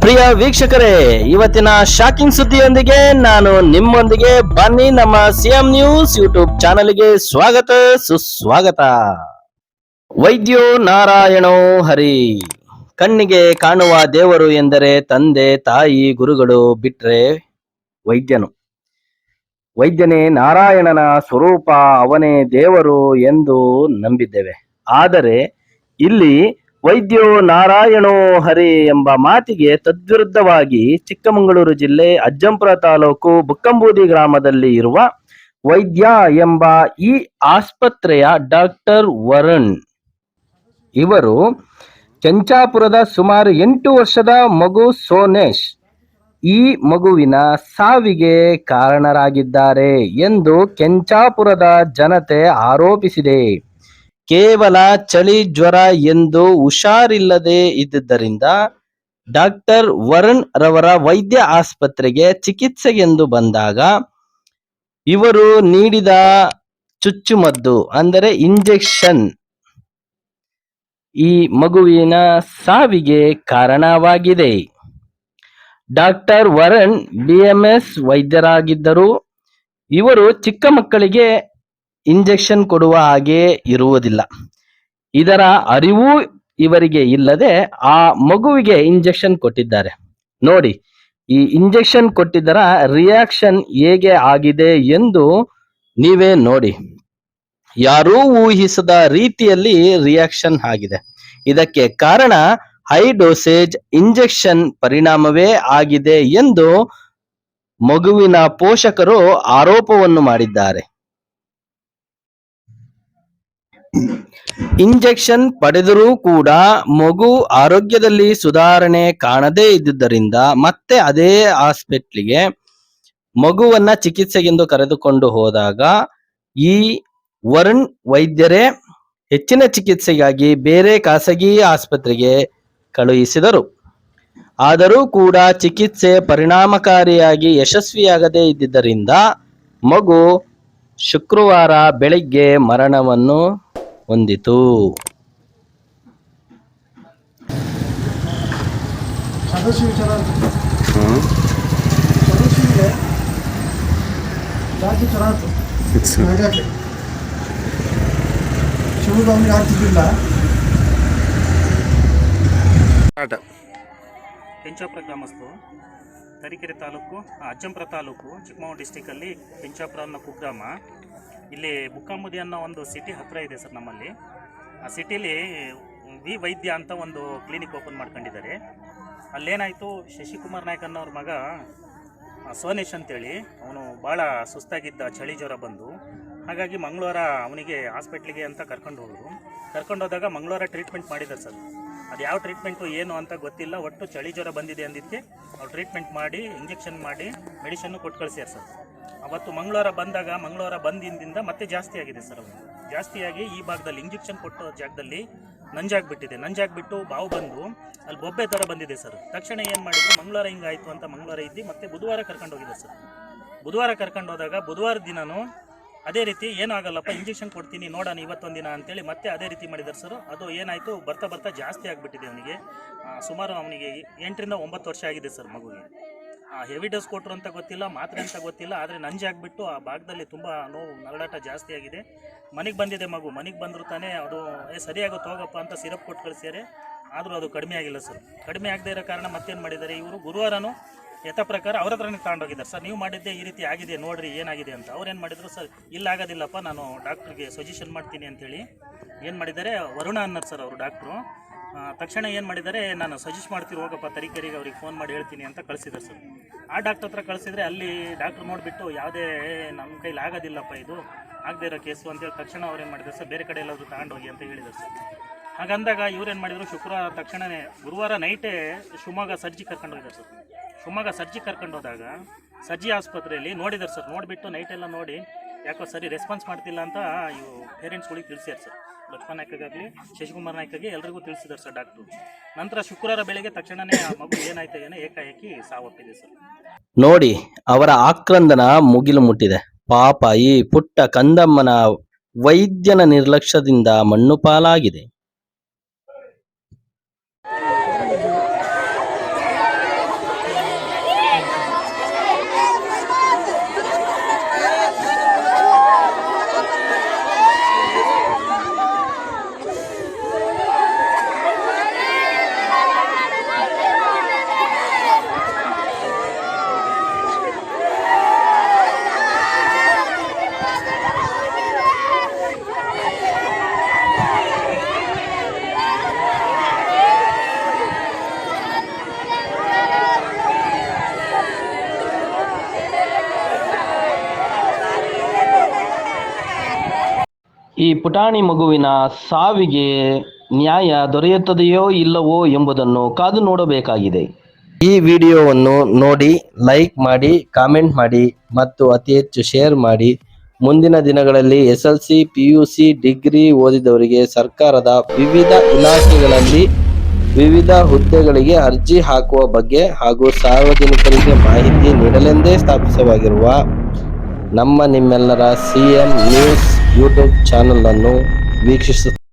ಪ್ರಿಯ ವೀಕ್ಷಕರೇ, ಇವತ್ತಿನ ಶಾಕಿಂಗ್ ಸುದ್ದಿಯೊಂದಿಗೆ ನಾನು ನಿಮ್ಮೊಂದಿಗೆ ಬನ್ನಿ ನಮ್ಮ ಸಿಎಂ ನ್ಯೂಸ್ ಯೂಟ್ಯೂಬ್ ಚಾನಲ್ಗೆ ಸ್ವಾಗತ, ಸುಸ್ವಾಗತ. ವೈದ್ಯೋ ನಾರಾಯಣೋ ಹರಿ. ಕಣ್ಣಿಗೆ ಕಾಣುವ ದೇವರು ಎಂದರೆ ತಂದೆ, ತಾಯಿ, ಗುರುಗಳು ಬಿಟ್ರೆ ವೈದ್ಯನು. ವೈದ್ಯನೇ ನಾರಾಯಣನ ಸ್ವರೂಪ ಅವನೇ ದೇವರು ಎಂದು ನಂಬಿದ್ದೇವೆ. ಆದರೆ ಇಲ್ಲಿ ವೈದ್ಯೋ ನಾರಾಯಣೋ ಹರಿ ಎಂಬ ಮಾತಿಗೆ ತದ್ವಿರುದ್ಧವಾಗಿ ಚಿಕ್ಕಮಗಳೂರು ಜಿಲ್ಲೆ ಅಜ್ಜಂಪುರ ತಾಲೂಕು ಬುಕ್ಕಂಬೂದಿ ಗ್ರಾಮದಲ್ಲಿ ಇರುವ ವೈದ್ಯ ಎಂಬ ಈ ಆಸ್ಪತ್ರೆಯ ಡಾಕ್ಟರ್ ವರುಣ್. ಇವರು ಕೆಂಚಾಪುರದ ಸುಮಾರು ಎಂಟು ವರ್ಷದ ಮಗು ಸೋನೇಶ್. ಈ ಮಗುವಿನ ಸಾವಿಗೆ ಕಾರಣರಾಗಿದ್ದಾರೆ ಎಂದು ಕೆಂಚಾಪುರದ ಜನತೆ ಆರೋಪಿಸಿದೆ. ಕೇವಲ ಚಳಿ ಜ್ವರ ಎಂದು ಹುಷಾರಿಲ್ಲದೆ ಇದ್ದುದರಿಂದ ಡಾಕ್ಟರ್ ವರುಣ್ ರವರ ವೈದ್ಯ ಆಸ್ಪತ್ರೆಗೆ ಚಿಕಿತ್ಸೆಗೆಂದು ಬಂದಾಗ ಇವರು ನೀಡಿದ ಚುಚ್ಚುಮದ್ದು, ಅಂದರೆ ಇಂಜೆಕ್ಷನ್, ಈ ಮಗುವಿನ ಸಾವಿಗೆ ಕಾರಣವಾಗಿದೆ. ಡಾಕ್ಟರ್ ವರುಣ್ ಬಿಎಂಎಸ್ ವೈದ್ಯರಾಗಿದ್ದರು. ಇವರು ಚಿಕ್ಕ ಮಕ್ಕಳಿಗೆ ಇಂಜೆಕ್ಷನ್ ಕೊಡುವ ಹಾಗೆ ಇರುವುದಿಲ್ಲ. ಇದರ ಅರಿವು ಇವರಿಗೆ ಇಲ್ಲದೆ ಆ ಮಗುವಿಗೆ ಇಂಜೆಕ್ಷನ್ ಕೊಟ್ಟಿದ್ದಾರೆ. ನೋಡಿ, ಈ ಇಂಜೆಕ್ಷನ್ ಕೊಟ್ಟಿದ್ದರ ರಿಯಾಕ್ಷನ್ ಹೇಗೆ ಆಗಿದೆ ಎಂದು ನೀವೇ ನೋಡಿ. ಯಾರೂ ಊಹಿಸದ ರೀತಿಯಲ್ಲಿ ರಿಯಾಕ್ಷನ್ ಆಗಿದೆ. ಇದಕ್ಕೆ ಕಾರಣ ಹೈ ಡೋಸೇಜ್ ಇಂಜೆಕ್ಷನ್ ಪರಿಣಾಮವೇ ಆಗಿದೆ ಎಂದು ಮಗುವಿನ ಪೋಷಕರು ಆರೋಪವನ್ನು ಮಾಡಿದ್ದಾರೆ. ಇಂಜೆಕ್ಷನ್ ಪಡೆದರೂ ಕೂಡ ಮಗು ಆರೋಗ್ಯದಲ್ಲಿ ಸುಧಾರಣೆ ಕಾಣದೇ ಇದ್ದುದರಿಂದ ಮತ್ತೆ ಅದೇ ಹಾಸ್ಪಿಟ್ಲಿಗೆ ಮಗುವನ್ನ ಚಿಕಿತ್ಸೆಗೆಂದು ಕರೆದುಕೊಂಡು ಹೋದಾಗ ಈ ವರುಣ್ ವೈದ್ಯರೇ ಹೆಚ್ಚಿನ ಚಿಕಿತ್ಸೆಗಾಗಿ ಬೇರೆ ಖಾಸಗಿ ಆಸ್ಪತ್ರೆಗೆ ಕಳುಹಿಸಿದರು ಆದರೂ ಕೂಡ ಚಿಕಿತ್ಸೆ ಪರಿಣಾಮಕಾರಿಯಾಗಿ ಯಶಸ್ವಿಯಾಗದೇ ಇದ್ದಿದ್ದರಿಂದ ಮಗು ಶುಕ್ರವಾರ ಬೆಳಿಗ್ಗೆ ಮರಣವನ್ನು ಹೊಂದಿತು ಚರ ಶಿವದ ಕೆಂಚಾಪುರ ಗ್ರಾಮಸ್ಥರು, ತರೀಕೆರೆ ತಾಲೂಕು ಅಜ್ಜಂಪುರ ತಾಲೂಕು, ಚಿಕ್ಕಮಗಳೂರು ಡಿಸ್ಟಿಕಲ್ಲಿ ಕೆಂಚಾಪುರ ಅನ್ನೋ ಕುಗ್ರಾಮ. ಇಲ್ಲಿ ಬುಕ್ಕಾಂಬುದಿ ಅನ್ನೋ ಒಂದು ಸಿಟಿ ಹತ್ತಿರ ಇದೆ ಸರ್ ನಮ್ಮಲ್ಲಿ. ಆ ಸಿಟಿಲಿ ವಿ ವೈದ್ಯ ಅಂತ ಒಂದು ಕ್ಲಿನಿಕ್ ಓಪನ್ ಮಾಡ್ಕೊಂಡಿದ್ದಾರೆ. ಅಲ್ಲೇನಾಯಿತು, ಶಶಿಕುಮಾರ್ ನಾಯ್ಕ ಅನ್ನೋರ ಮಗ ಸೋನೇಶ್ ಅಂತೇಳಿ, ಅವನು ಭಾಳ ಸುಸ್ತಾಗಿದ್ದ ಚಳಿ ಜ್ವರ ಬಂದು, ಹಾಗಾಗಿ ಮಂಗಳವಾರ ಅವನಿಗೆ ಹಾಸ್ಪಿಟ್ಲಿಗೆ ಅಂತ ಕರ್ಕೊಂಡು ಹೋದರು. ಕರ್ಕೊಂಡು ಹೋದಾಗ ಮಂಗಳವಾರ ಟ್ರೀಟ್ಮೆಂಟ್ ಮಾಡಿದ್ದಾರೆ ಸರ್. ಅದು ಯಾವ ಟ್ರೀಟ್ಮೆಂಟು ಏನು ಅಂತ ಗೊತ್ತಿಲ್ಲ. ಒಟ್ಟು ಚಳಿ ಜ್ವರ ಬಂದಿದೆ ಅಂದಿದ್ದಕ್ಕೆ ಅವ್ರು ಟ್ರೀಟ್ಮೆಂಟ್ ಮಾಡಿ ಇಂಜೆಕ್ಷನ್ ಮಾಡಿ ಮೆಡಿಷನ್ನು ಕೊಟ್ಟು ಕಳಿಸ್ಯಾರ ಸರ್. ಅವತ್ತು ಮಂಗಳವಾರ ಬಂದಾಗ, ಮಂಗಳವಾರ ಬಂದಿಂದ ಮತ್ತೆ ಜಾಸ್ತಿ ಆಗಿದೆ ಸರ್ ಅವನು ಜಾಸ್ತಿಯಾಗಿ ಈ ಭಾಗದಲ್ಲಿ ಇಂಜೆಕ್ಷನ್ ಕೊಟ್ಟ ಜಾಗದಲ್ಲಿ ನಂಜಾಗ್ಬಿಟ್ಟಿದೆ. ನಂಜಾಗ್ಬಿಟ್ಟು ಬಾವು ಬಂದು ಅಲ್ಲಿ ಬೊಬ್ಬೆ ಥರ ಬಂದಿದೆ ಸರ್. ತಕ್ಷಣ ಏನು ಮಾಡಿದ್ರು, ಮಂಗಳವಾರ ಹಿಂಗಾಯಿತು ಅಂತ ಮಂಗಳವಾರ ಇದ್ದು ಮತ್ತೆ ಬುಧವಾರ ಕರ್ಕೊಂಡು ಹೋಗಿದ್ದಾರೆ ಸರ್. ಬುಧವಾರ ಕರ್ಕೊಂಡು ಹೋದಾಗ ಬುಧವಾರ ದಿನನೂ ಅದೇ ರೀತಿ ಏನೂ ಆಗಲ್ಲಪ್ಪ ಇಂಜೆಕ್ಷನ್ ಕೊಡ್ತೀನಿ, ನೋಡೋಣ ಇವತ್ತೊಂದು ದಿನ ಅಂತೇಳಿ ಮತ್ತೆ ಅದೇ ರೀತಿ ಮಾಡಿದ್ದಾರೆ ಸರ್ ಅದು ಏನಾಯಿತು, ಬರ್ತಾ ಬರ್ತಾ ಜಾಸ್ತಿ ಆಗಿಬಿಟ್ಟಿದೆ ಅವನಿಗೆ. ಸುಮಾರು ಅವನಿಗೆ ಎಂಟರಿಂದ ಒಂಬತ್ತು ವರ್ಷ ಆಗಿದೆ ಸರ್ ಮಗುವಿಗೆ ಹೆವಿ ಡೋಸ್ ಕೊಟ್ಟರು ಅಂತ ಗೊತ್ತಿಲ್ಲ, ಮಾತ್ರೆ ಅಂತ ಗೊತ್ತಿಲ್ಲ, ಆದರೆ ನಂಜಾಗ್ಬಿಟ್ಟು ಆ ಭಾಗದಲ್ಲಿ ತುಂಬ ನೋವು ನರಳಾಟ ಜಾಸ್ತಿ ಆಗಿದೆ. ಮನೆಗೆ ಬಂದಿದೆ ಮಗು, ಮನೆಗೆ ಬಂದರೂ ತಾನೇ ಅದು, ಏ ಸರಿಯಾಗುತ್ತೆ ಹೋಗಪ್ಪ ಅಂತ ಸಿರಪ್ ಕೊಟ್ಟು ಕಳಿಸ್ಯಾರೆ. ಆದರೂ ಅದು ಕಡಿಮೆ ಆಗಿಲ್ಲ ಸರ್ ಕಡಿಮೆ ಆಗದೇ ಇರೋ ಕಾರಣ ಮತ್ತೇನು ಮಾಡಿದ್ದಾರೆ ಇವರು? ಗುರುವಾರನೂ ಯಥ ಪ್ರಕಾರ ಅವ್ರ ಹತ್ರನೇ ತಗೊಂಡೋಗಿದ್ದಾರೆ. ಸರ್, ನೀವು ಮಾಡಿದ್ದೆ ಈ ರೀತಿ ಆಗಿದೆ, ನೋಡ್ರಿ ಏನಾಗಿದೆ ಅಂತ. ಅವ್ರು ಏನು ಮಾಡಿದ್ರು, ಸರ್, ಇಲ್ಲ ಆಗೋದಿಲ್ಲಪ್ಪ, ನಾನು ಡಾಕ್ಟ್ರಿಗೆ ಸಜೆಷನ್ ಮಾಡ್ತೀನಿ ಅಂತೇಳಿ. ಏನು ಮಾಡಿದ್ದಾರೆ, ವರುಣ ಅನ್ನೋದು ಸರ್ ಅವರು ಡಾಕ್ಟ್ರು ತಕ್ಷಣ ಏನು ಮಾಡಿದ್ದಾರೆ, ನಾನು ಸಜೆಸ್ಟ್ ಮಾಡ್ತೀನಿ, ಹೋಗಪ್ಪ, ತರೀಕೆರಿಗೆ ಅವ್ರಿಗೆ ಫೋನ್ ಮಾಡಿ ಹೇಳ್ತೀನಿ ಅಂತ ಕಳಿಸಿದ್ದಾರೆ, ಸರ್. ಆ ಡಾಕ್ಟ್ರ್ ಹತ್ರ ಕಳಿಸಿದ್ರೆ ಅಲ್ಲಿ ಡಾಕ್ಟ್ರ್ ನೋಡಿಬಿಟ್ಟು ಯಾವುದೇ ನಮ್ಮ ಕೈಲಿ ಆಗೋದಿಲ್ಲಪ್ಪ ಇದು, ಆಗದೇ ಇರೋ ಕೇಸು ಅಂತೇಳಿ ತಕ್ಷಣ ಅವ್ರು ಏನು ಮಾಡಿದ್ದಾರೆ, ಸರ್, ಬೇರೆ ಕಡೆ ಎಲ್ಲಾದರೂ ತಗೊಂಡೋಗಿ ಅಂತ ಹೇಳಿದ್ದಾರೆ, ಸರ್. ಹಾಗಂದಾಗ ಇವ್ರೇನು ಮಾಡಿದರು, ಶುಕ್ರವಾರ ತಕ್ಷಣವೇ ಗುರುವಾರ ನೈಟೇ ಶಿವಮೊಗ್ಗ ಸರ್ಜಿ ಕರ್ಕೊಂಡು ಹೋಗಿದ್ದಾರೆ, ಸರ್. ಶಿವಮೊಗ್ಗ ಸರ್ಜಿ ಕರ್ಕೊಂಡು ಹೋದಾಗ ಸರ್ಜಿ ಆಸ್ಪತ್ರೆಯಲ್ಲಿ ನೋಡಿದ್ದಾರೆ ಸರ್. ನೋಡಿಬಿಟ್ಟು ನೈಟೆಲ್ಲ ನೋಡಿ ಯಾಕೋ ಸರಿ ರೆಸ್ಪಾನ್ಸ್ ಮಾಡ್ತಿಲ್ಲ ಅಂತ ಇವು ಪೇರೆಂಟ್ಸ್ಗಳಿಗೆ ತಿಳಿಸ್ಯಾರ ಸರ್. ಲಕ್ಷ್ಮಣ ನಾಯ್ಕಗಾಗಲಿ ಶಶಿಕುಮಾರ್ ನಾಯ್ಕಗೆ ಎಲ್ರಿಗೂ ತಿಳಿಸಿದ್ದಾರೆ ಸರ್ ಡಾಕ್ಟ್ರು ನಂತರ ಶುಕ್ರವಾರ ಬೆಳಗ್ಗೆ ತಕ್ಷಣವೇ ಆ ಮಗು ಏನಾಯ್ತು ಏನೋ ಏಕಾಏಕಿ ಸಾವಪ್ಪಿದೆ ಸರ್. ನೋಡಿ, ಅವರ ಆಕ್ರಂದನ ಮುಗಿಲು ಮುಟ್ಟಿದೆ. ಪಾಪ ಈ ಪುಟ್ಟ ಕಂದಮ್ಮನ ವೈದ್ಯನ ನಿರ್ಲಕ್ಷ್ಯದಿಂದ ಮಣ್ಣು ಪಾಲಾಗಿದೆ. ಈ ಪುಟಾಣಿ ಮಗುವಿನ ಸಾವಿಗೆ ನ್ಯಾಯ ದೊರೆಯುತ್ತದೆಯೋ ಇಲ್ಲವೋ ಎಂಬುದನ್ನು ಕಾದು ನೋಡಬೇಕಾಗಿದೆ. ಈ ವಿಡಿಯೋವನ್ನು ನೋಡಿ ಲೈಕ್ ಮಾಡಿ, ಕಾಮೆಂಟ್ ಮಾಡಿ ಮತ್ತು ಅತಿ ಹೆಚ್ಚು ಶೇರ್ ಮಾಡಿ. ಮುಂದಿನ ದಿನಗಳಲ್ಲಿ S L C, P U C, degree ಓದಿದವರಿಗೆ ಸರ್ಕಾರದ ವಿವಿಧ ಇಲಾಖೆಗಳಲ್ಲಿ ವಿವಿಧ ಹುದ್ದೆಗಳಿಗೆ ಅರ್ಜಿ ಹಾಕುವ ಬಗ್ಗೆ ಹಾಗೂ ಸಾರ್ವಜನಿಕರಿಗೆ ಮಾಹಿತಿ ನೀಡಲೆಂದೇ ಸ್ಥಾಪಿಸವಾಗಿರುವ ನಮ್ಮ ನಿಮ್ಮೆಲ್ಲರ C M news YouTube channel ಅನ್ನು ವೀಕ್ಷಿಸುತ್ತ